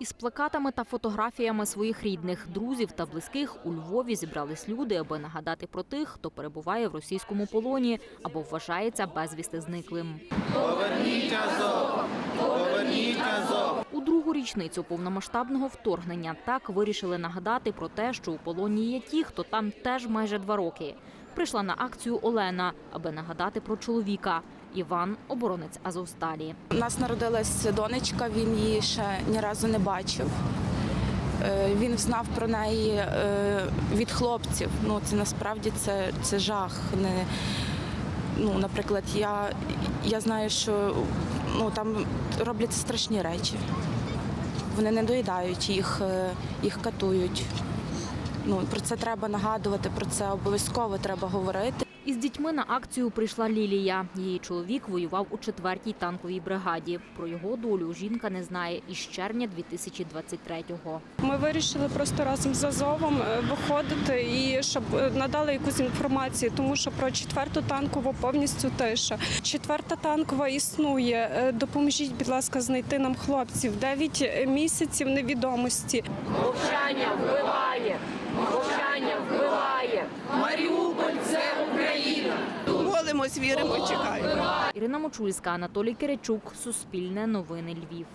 Із плакатами та фотографіями своїх рідних, друзів та близьких у Львові зібрались люди, аби нагадати про тих, хто перебуває в російському полоні або вважається безвісти зниклим. У другу річницю повномасштабного вторгнення так вирішили нагадати про те, що у полоні є ті, хто там теж майже два роки. Прийшла на акцію Олена, аби нагадати про чоловіка. Іван оборонець Азовсталі. У нас народилась донечка, він її ще ні разу не бачив. Е, Він знав про неї е, від хлопців. Ну, це насправді це, це жах. Не, ну, наприклад, я, я знаю, що ну, там робляться страшні речі. Вони не доїдають їх, е, їх катують. Ну, про це треба нагадувати, про це обов'язково треба говорити. Із дітьми на акцію прийшла Лілія. Її чоловік воював у 4-й танковій бригаді. Про його долю жінка не знає із червня 2023-го. Ми вирішили просто разом з Азовом е, виходити і щоб е, надали якусь інформацію, тому що про четверту танкову повністю тиша. Четверта танкова існує. Е, Допоможіть, будь ласка, знайти нам хлопців. Дев'ять місяців невідомості. Мовчання вбиває, мовчання вбиває. Маріуполь це Україна. Молимось, віримо, чекаємо. Ірина Мочульська, Анатолій Киричук, Суспільне новини Львів.